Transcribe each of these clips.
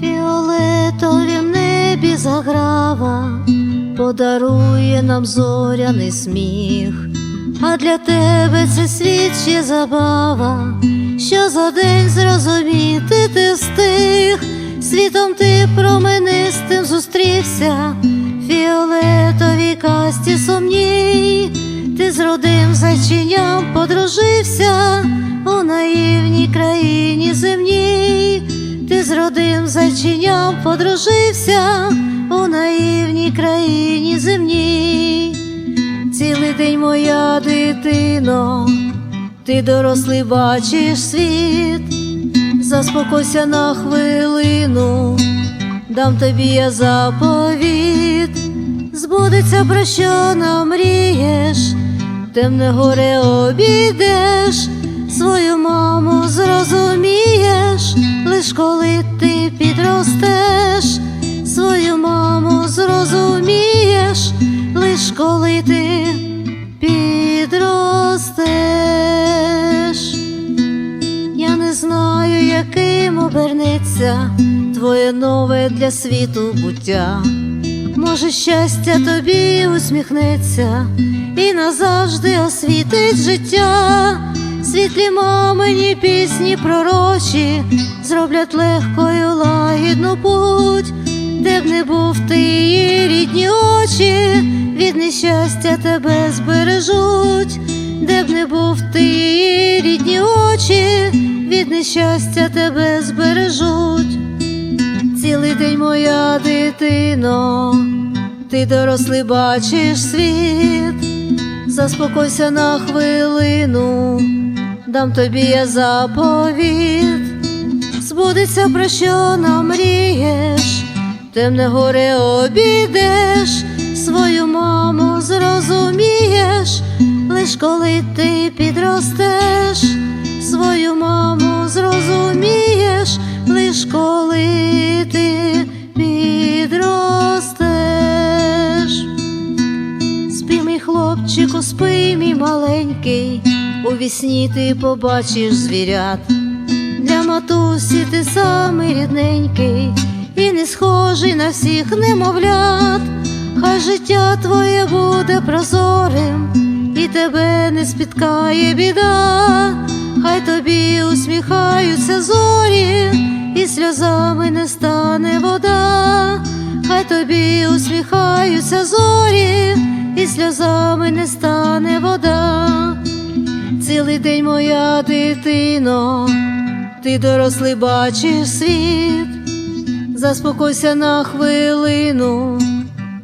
Фіолетовім небі заграва подарує нам зоряний сміх, а для тебе це світ ще забава, що за день зрозуміти ти встиг, світом ти променистим зустрівся, фіолетовій касті сумній, ти з родим зайченям подружився у наївній країні земній. Ти з родим зайченям подружився у наївній країні земній. Цілий день моя дитино, ти дорослий бачиш світ, заспокойся на хвилину, дам тобі я заповіт, збудеться про що намрієш, темне горе обійдеш, свою маму зрозумієш, лиш коли ти підростеш, свою маму зрозумієш, лиш коли ти підростеш. Я не знаю, яким обернеться твоє нове для світу буття. Може, щастя тобі усміхнеться і назавжди освітить життя. Світлі мамині пісні пророчі зроблять легкою лагідну путь, де б не був ти її рідні очі, від нещастя тебе збережуть, де б не був ти її рідні очі, від нещастя тебе збережуть. Цілий день моя дитино, ти дорослий бачиш світ, заспокойся на хвилину, дам тобі я заповіт, збудеться про що намрієш, темне горе обійдеш, свою маму зрозумієш, лиш коли ти підростеш, свою маму зрозумієш, лиш коли хлопчику, спи, мій маленький, у вісні ти побачиш звірят. Для матусі ти самий рідненький і не схожий на всіх немовлят. Хай життя твоє буде прозорим, і тебе не спіткає біда, хай тобі усміхаються зорі, і сльозами не стане тобі усміхаються зорі, і сльозами не стане вода. Цілий день моя дитино, ти дорослий бачиш світ, заспокойся на хвилину,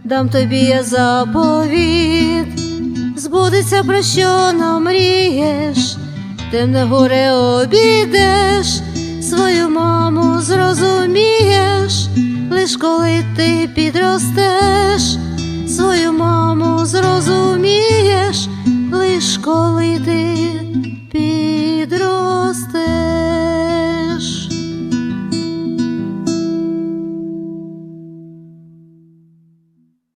дам тобі я заповіт, збудеться про що намрієш, темне горе обійдеш, свою маму лиш коли ти підростеш, свою маму зрозумієш, лиш коли